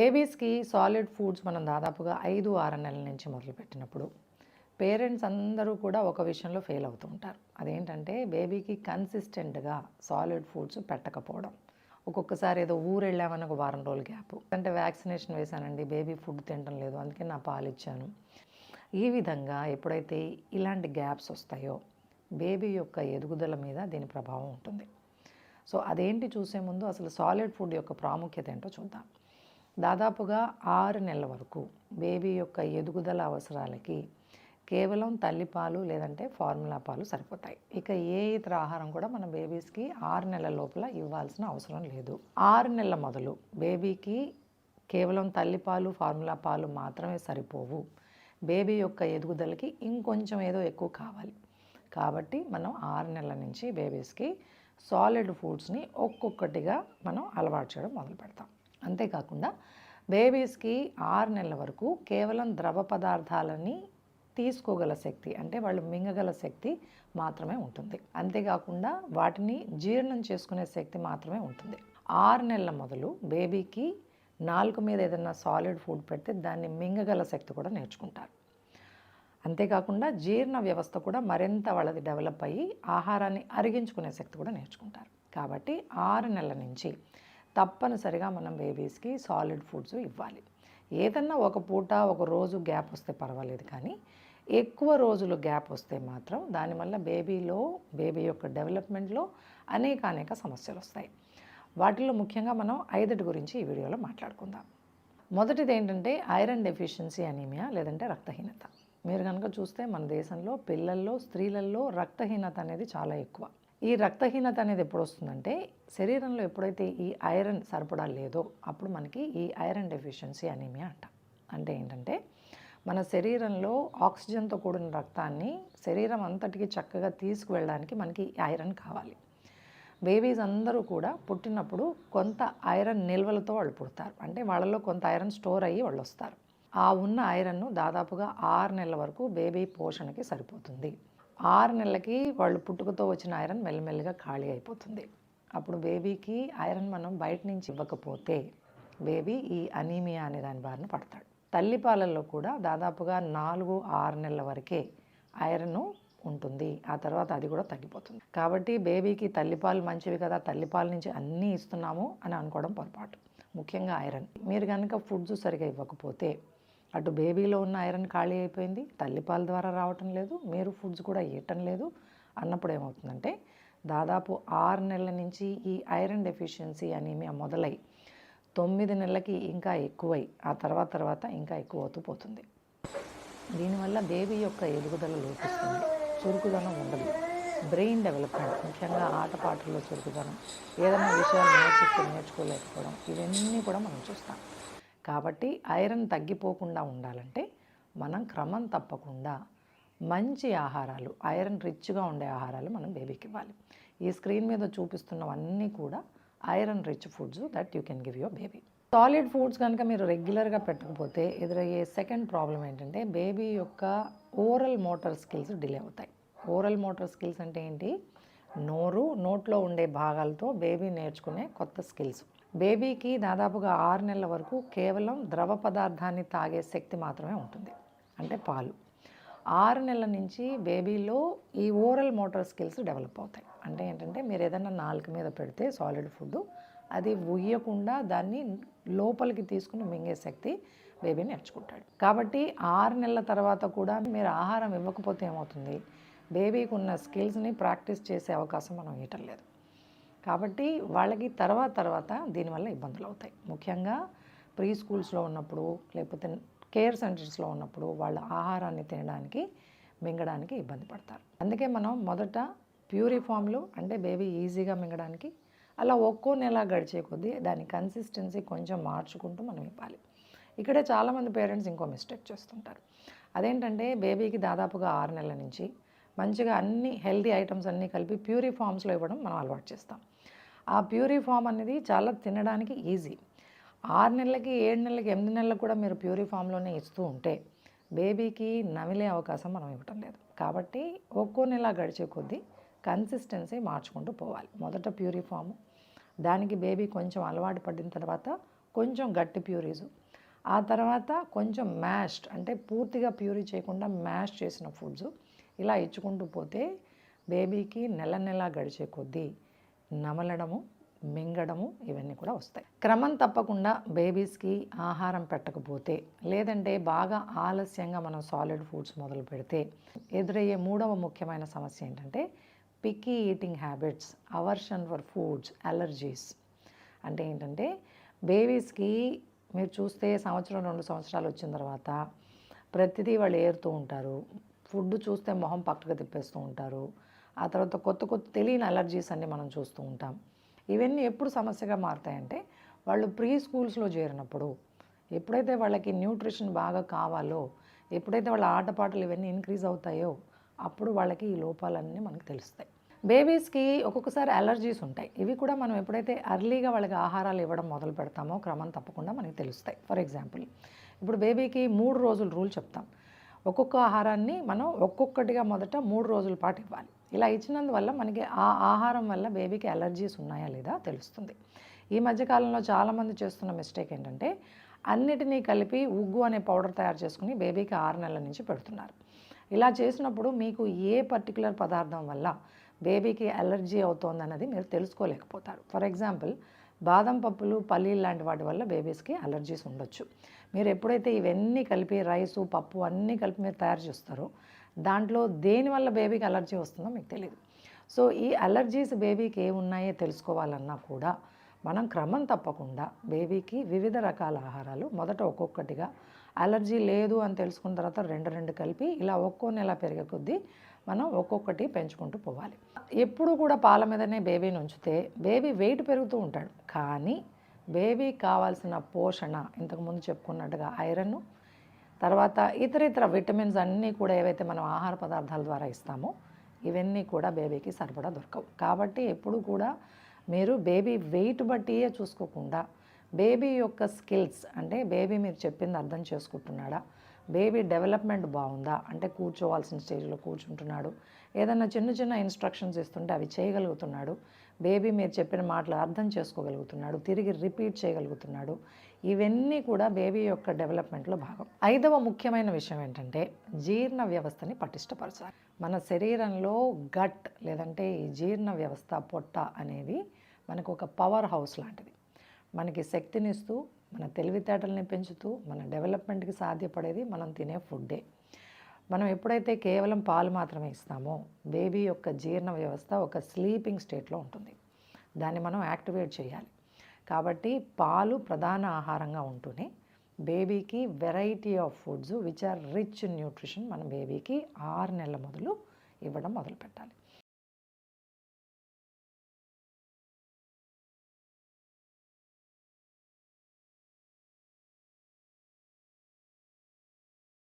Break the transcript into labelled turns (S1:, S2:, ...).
S1: బేబీస్కి solid foods మనం దాదాపుగా ఐదు ఆరు నెలల నుంచి మొదలుపెట్టినప్పుడు పేరెంట్స్ అందరూ కూడా ఒక విషయంలో ఫెయిల్ అవుతూ ఉంటారు. అదేంటంటే బేబీకి కన్సిస్టెంట్గా సాలిడ్ ఫుడ్స్ పెట్టకపోవడం. ఒక్కొక్కసారి ఏదో ఊరు వెళ్ళామని ఒక వారం రోజులు గ్యాప్. అంటే వ్యాక్సినేషన్ వేశానండి బేబీ ఫుడ్ తినడం లేదు అందుకే నా పాలు ఇచ్చాను. ఈ విధంగా ఎప్పుడైతే ఇలాంటి గ్యాప్స్ వస్తాయో బేబీ యొక్క ఎదుగుదల మీద దీని ప్రభావం ఉంటుంది. సో అదేంటి చూసే ముందు అసలు సాలిడ్ ఫుడ్ యొక్క ప్రాముఖ్యత ఏంటో చూద్దాం. దాదాపుగా ఆరు నెలల వరకు బేబీ యొక్క ఎదుగుదల అవసరాలకి కేవలం తల్లిపాలు లేదంటే ఫార్ములా పాలు సరిపోతాయి. ఇక ఏ ఇతర ఆహారం కూడా మన బేబీస్కి ఆరు నెలల లోపల ఇవ్వాల్సిన అవసరం లేదు. ఆరు నెలల మొదలు బేబీకి కేవలం తల్లిపాలు ఫార్ములా పాలు మాత్రమే సరిపోవు. బేబీ యొక్క ఎదుగుదలకి ఇంకొంచెం ఏదో ఎక్కువ కావాలి. కాబట్టి మనం ఆరు నెలల నుంచి బేబీస్కి సాలిడ్ ఫుడ్స్ని ఒక్కొక్కటిగా మనం అలవాటు చేయడం మొదలు పెడతాం అంతేకాకుండా బేబీస్కి ఆరు నెలల వరకు కేవలం ద్రవ పదార్థాలని తీసుకోగల శక్తి అంటే వాళ్ళు మింగగల శక్తి మాత్రమే ఉంటుంది. అంతేకాకుండా వాటిని జీర్ణం చేసుకునే శక్తి మాత్రమే ఉంటుంది. ఆరు నెలల మొదలు బేబీకి నాలుగు మీద ఏదైనా సాలిడ్ ఫుడ్ పెడితే దాన్ని మింగగల శక్తి కూడా నేర్చుకుంటారు. అంతేకాకుండా జీర్ణ వ్యవస్థ కూడా మరింత వాళ్ళది డెవలప్ అయ్యి ఆహారాన్ని అరిగించుకునే శక్తి కూడా నేర్చుకుంటారు. కాబట్టి ఆరు నెలల నుంచి తప్పనిసరిగా మనం బేబీస్కి సాలిడ్ ఫుడ్స్ ఇవ్వాలి. ఏదన్నా ఒక పూట ఒక రోజు గ్యాప్ వస్తే పర్వాలేదు కానీ ఎక్కువ రోజులు గ్యాప్ వస్తే మాత్రం దానివల్ల బేబీలో బేబీ యొక్క డెవలప్మెంట్లో అనేక అనేక సమస్యలు వస్తాయి. వాటిలో ముఖ్యంగా మనం ఐదటి గురించి ఈ వీడియోలో మాట్లాడుకుందాం. మొదటిది ఏంటంటే ఐరన్ డెఫిషియన్సీ అనీమియా లేదంటే రక్తహీనత. మీరు కనుక చూస్తే మన దేశంలో పిల్లల్లో స్త్రీలలో రక్తహీనత అనేది చాలా ఎక్కువ. ఈ రక్తహీనత అనేది ఎప్పుడు వస్తుందంటే శరీరంలో ఎప్పుడైతే ఈ ఐరన్ సరిపడా లేదో అప్పుడు మనకి ఈ ఐరన్ డెఫిషియన్సీ అనీమియా అంట. అంటే ఏంటంటే మన శరీరంలో ఆక్సిజన్తో కూడిన రక్తాన్ని శరీరం అంతటికి చక్కగా తీసుకువెళ్ళడానికి మనకి ఐరన్ కావాలి. బేబీస్ అందరూ కూడా పుట్టినప్పుడు కొంత ఐరన్ నిల్వలతో వాళ్ళు పుడతారు. అంటే వాళ్ళలో కొంత ఐరన్ స్టోర్ అయ్యి వాళ్ళు వస్తారు ఆ ఉన్న ఐరన్ను దాదాపుగా ఆరు నెలల వరకు బేబీ పోషణకి సరిపోతుంది. ఆరు నెలలకి వాళ్ళు పుట్టుకతో వచ్చిన ఐరన్ మెల్లమెల్లగా ఖాళీ అయిపోతుంది. అప్పుడు బేబీకి ఐరన్ మనం బయట నుంచి ఇవ్వకపోతే బేబీ ఈ అనీమియా అనే దాని బారిన పడతాడు. తల్లిపాలల్లో కూడా దాదాపుగా నాలుగు ఆరు నెలల వరకే ఐరన్ ఉంటుంది. ఆ తర్వాత అది కూడా తగ్గిపోతుంది. కాబట్టి బేబీకి తల్లిపాలు మంచివి కదా తల్లిపాల నుంచి అన్నీ ఇస్తున్నాము అని అనుకోవడం పొరపాటు. ముఖ్యంగా ఐరన్. మీరు కనుక ఫుడ్స్ సరిగా ఇవ్వకపోతే అటు బేబీలో ఉన్న ఐరన్ ఖాళీ అయిపోయింది తల్లిపాల ద్వారా రావటం లేదు మీరు ఫుడ్స్ కూడా ఇవ్వటం లేదు. అన్నప్పుడు ఏమవుతుందంటే దాదాపు ఆరు నెలల నుంచి ఈ ఐరన్ డెఫిషియన్సీ అనేమియా మొదలై తొమ్మిది నెలలకి ఇంకా ఎక్కువై ఆ తర్వాత తర్వాత ఇంకా ఎక్కువ అవుతూ పోతుంది. దీనివల్ల బేబీ యొక్క ఎదుగుదల లోపిస్తుంది చురుకుదనం ఉండదు. బ్రెయిన్ డెవలప్మెంట్ ముఖ్యంగా ఆటపాటల్లో చురుకుదనం ఏదైనా విషయాలు నేర్పిస్తే నేర్చుకోలేకపోవడం ఇవన్నీ కూడా మనం చూస్తాం. కాబట్టి ఐరన్ తగ్గిపోకుండా ఉండాలంటే మనం క్రమం తప్పకుండా మంచి ఆహారాలు ఐరన్ రిచ్గా ఉండే ఆహారాలు మనం బేబీకి ఇవ్వాలి. ఈ స్క్రీన్ మీద చూపిస్తున్నవన్నీ కూడా iron rich foods that you can give your baby solid foods కనుక మీరు రెగ్యులర్గా పెట్టకపోతే ఎదురయ్యే సెకండ్ ప్రాబ్లం ఏంటంటే బేబీ యొక్క ఓరల్ మోటార్ స్కిల్స్ డిలే అవుతాయి. ఓరల్ మోటార్ స్కిల్స్ అంటే ఏంటి? నోరు నోట్లో ఉండే భాగాలతో బేబీ నేర్చుకునే కొత్త స్కిల్స్ బేబీకి దాదాపుగా ఆరు నెలల వరకు కేవలం ద్రవ పదార్థాన్ని తాగే శక్తి మాత్రమే ఉంటుంది అంటే పాలు. ఆరు నెలల నుంచి బేబీలో ఈ ఓరల్ మోటార్ స్కిల్స్ డెవలప్ అవుతాయి. అంటే ఏంటంటే మీరు ఏదైనా నాలుక మీద పెడితే సాలిడ్ ఫుడ్ అది ఉయ్యకుండా దాన్ని లోపలికి తీసుకుని మింగే శక్తి బేబీ నేర్చుకుంటాడు. కాబట్టి ఆరు నెలల తర్వాత కూడా మీరు ఆహారం ఇవ్వకపోతే ఏమవుతుంది? బేబీకి ఉన్న స్కిల్స్ని ప్రాక్టీస్ చేసే అవకాశం మనం ఇవ్వటం లేదు. కాబట్టి వాళ్ళకి తర్వాత తర్వాత దీనివల్ల ఇబ్బందులు అవుతాయి. ముఖ్యంగా ప్రీ స్కూల్స్లో ఉన్నప్పుడు లేకపోతే కేర్ సెంటర్స్లో ఉన్నప్పుడు వాళ్ళ ఆహారాన్ని తినడానికి మింగడానికి ఇబ్బంది పడతారు. అందుకే మనం మొదట ప్యూరిఫామ్లు అంటే బేబీ ఈజీగా మింగడానికి అలా ఒక్కో నెల గడిచే కొద్దీ దాని కన్సిస్టెన్సీ కొంచెం మార్చుకుంటూ మనం ఇవ్వాలి. ఇక్కడే చాలామంది పేరెంట్స్ ఇంకో మిస్టేక్ చేస్తుంటారు. అదేంటంటే బేబీకి దాదాపుగా ఆరు నెలల నుంచి మంచిగా అన్ని హెల్దీ ఐటమ్స్ అన్నీ కలిపి ప్యూరీ ఫామ్స్లో ఇవ్వడం మనం అలవాటు చేస్తాం. ఆ ప్యూరీ ఫామ్ అనేది చాలా తినడానికి ఈజీ. ఆరు నెలలకి ఏడు నెలలకి ఎనిమిది నెలలకు కూడా మీరు ప్యూరీ ఫామ్లోనే ఇస్తూ ఉంటే బేబీకి నమిలే అవకాశం మనం ఇవ్వటం లేదు. కాబట్టి ఒక్కో నెల గడిచే కొద్దీ కన్సిస్టెన్సీ మార్చుకుంటూ పోవాలి. మొదట ప్యూరీ ఫాము దానికి బేబీ కొంచెం అలవాటు పడిన తర్వాత కొంచెం గట్టి ప్యూరీస్ ఆ తర్వాత కొంచెం మ్యాష్డ్ అంటే పూర్తిగా ప్యూరీ చేయకుండా మ్యాష్ చేసిన ఫుడ్స్ ఇలా ఇచ్చుకుంటూ పోతే బేబీకి నెల నెల గడిచే కొద్దీ నమలడము మింగడము ఇవన్నీ కూడా వస్తాయి. క్రమం తప్పకుండా బేబీస్కి ఆహారం పెట్టకపోతే లేదంటే బాగా ఆలస్యంగా మనం సాలిడ్ ఫుడ్స్ మొదలు పెడితే ఎదురయ్యే మూడవ ముఖ్యమైన సమస్య ఏంటంటే picky eating habits aversion for foods allergies. అంటే ఏంటంటే బేబీస్కి మీరు చూస్తే సంవత్సరం రెండు సంవత్సరాలు వచ్చిన తర్వాత ప్రతిదీ వాళ్ళు ఏరుతూ ఉంటారు. ఫుడ్ చూస్తే మొహం పక్కకు తిప్పేస్తూ ఉంటారు. ఆ తర్వాత కొత్త కొత్త తెలియని అలర్జీస్ అన్ని మనం చూస్తూ ఉంటాం. ఇవన్నీ ఎప్పుడు సమస్యగా మారుతాయంటే వాళ్ళు ప్రీ స్కూల్స్లో చేరినప్పుడు ఎప్పుడైతే వాళ్ళకి న్యూట్రిషన్ బాగా కావాలో ఎప్పుడైతే వాళ్ళ ఆటపాటలు ఇవన్నీ ఇంక్రీజ్ అవుతాయో అప్పుడు వాళ్ళకి ఈ లోపాలన్నీ మనకు తెలుస్తాయి. బేబీస్కి ఒక్కొక్కసారి అలర్జీస్ ఉంటాయి. ఇవి కూడా మనం ఎప్పుడైతే అర్లీగా వాళ్ళకి ఆహారాలు ఇవ్వడం మొదలు పెడతామో క్రమం తప్పకుండా మనకి తెలుస్తాయి. ఫర్ ఎగ్జాంపుల్ ఇప్పుడు బేబీకి మూడు రోజులు రూల్ చెప్తాం. ఒక్కొక్క ఆహారాన్ని మనం ఒక్కొక్కటిగా మొదట మూడు రోజుల పాటు ఇవ్వాలి. ఇలా ఇచ్చినందువల్ల మనకి ఆ ఆహారం వల్ల బేబీకి అలర్జీస్ ఉన్నాయా లేదా తెలుస్తుంది. ఈ మధ్యకాలంలో చాలామంది చేస్తున్న మిస్టేక్ ఏంటంటే అన్నిటినీ కలిపి ఉగ్గు అనే పౌడర్ తయారు చేసుకుని బేబీకి ఆరు నెలల నుంచి పెడుతున్నారు. ఇలా చేసినప్పుడు మీకు ఏ పర్టికులర్ పదార్థం వల్ల బేబీకి అలర్జీ అవుతోందన్నది మీరు తెలుసుకోలేకపోతారు. ఫర్ ఎగ్జాంపుల్ బాదం పప్పులు పల్లీలు లాంటి వాటి వల్ల బేబీస్కి అలర్జీస్ ఉండొచ్చు. మీరు ఎప్పుడైతే ఇవన్నీ కలిపి రైసు పప్పు అన్నీ కలిపి మీరు తయారు చేస్తారో దాంట్లో దేనివల్ల బేబీకి అలర్జీ వస్తుందో మీకు తెలియదు సో ఈ అలర్జీస్ బేబీకి ఏ ఉన్నాయో తెలుసుకోవాలన్నా కూడా మనం క్రమం తప్పకుండా బేబీకి వివిధ రకాల ఆహారాలు మొదట ఒక్కొక్కటిగా అలర్జీ లేదు అని తెలుసుకున్న తర్వాత రెండు రెండు కలిపి ఇలా ఒక్కో నెల పెరిగే కొద్దీ మనం ఒక్కొక్కటి పెంచుకుంటూ పోవాలి. ఎప్పుడు కూడా పాల మీదనే బేబీని ఉంచితే బేబీ వెయిట్ పెరుగుతూ ఉంటాడు. కానీ బేబీకి కావాల్సిన పోషణ ఇంతకుముందు చెప్పుకున్నట్టుగా ఐరన్ తర్వాత ఇతర ఇతర విటమిన్స్ అన్నీ కూడా ఏవైతే మనం ఆహార పదార్థాల ద్వారా ఇస్తామో ఇవన్నీ కూడా బేబీకి సరిపడా దొరకవు. కాబట్టి ఎప్పుడు కూడా మీరు బేబీ వెయిట్ బట్టియే చూసుకోకుండా బేబీ యొక్క స్కిల్స్ అంటే బేబీ మీరు చెప్పింది అర్థం చేసుకుంటున్నాడా? బేబీ డెవలప్మెంట్ బాగుందా? అంటే కూర్చోవాల్సిన స్టేజ్లో కూర్చుంటున్నాడు. ఏదైనా చిన్న చిన్న ఇన్స్ట్రక్షన్స్ ఇస్తుంటే అవి చేయగలుగుతున్నాడు. బేబీ మీరు చెప్పిన మాటలు అర్థం చేసుకోగలుగుతున్నాడు. తిరిగి రిపీట్ చేయగలుగుతున్నాడు. ఇవన్నీ కూడా బేబీ యొక్క డెవలప్మెంట్లో భాగం. ఐదవ ముఖ్యమైన విషయం ఏంటంటే జీర్ణ వ్యవస్థని పటిష్టపరచాలి. మన శరీరంలో గట్ లేదంటే ఈ జీర్ణ వ్యవస్థ పొట్ట అనేది మనకు ఒక పవర్ హౌస్ లాంటిది. మనకి శక్తినిస్తూ మన తెలివితేటల్ని పెంచుతూ మన డెవలప్మెంట్కి సాధ్యపడేది మనం తినే ఫుడ్డే. మనం ఎప్పుడైతే కేవలం పాలు మాత్రమే ఇస్తామో బేబీ యొక్క జీర్ణ వ్యవస్థ ఒక స్లీపింగ్ స్టేట్లో ఉంటుంది. దాన్ని మనం యాక్టివేట్ చేయాలి. కాబట్టి పాలు ప్రధాన ఆహారంగా ఉంటూనే బేబీకి variety of foods which are rich nutrition మన బేబీకి ఆరు నెలల మొదలు ఇవ్వడం మొదలు పెట్టాలి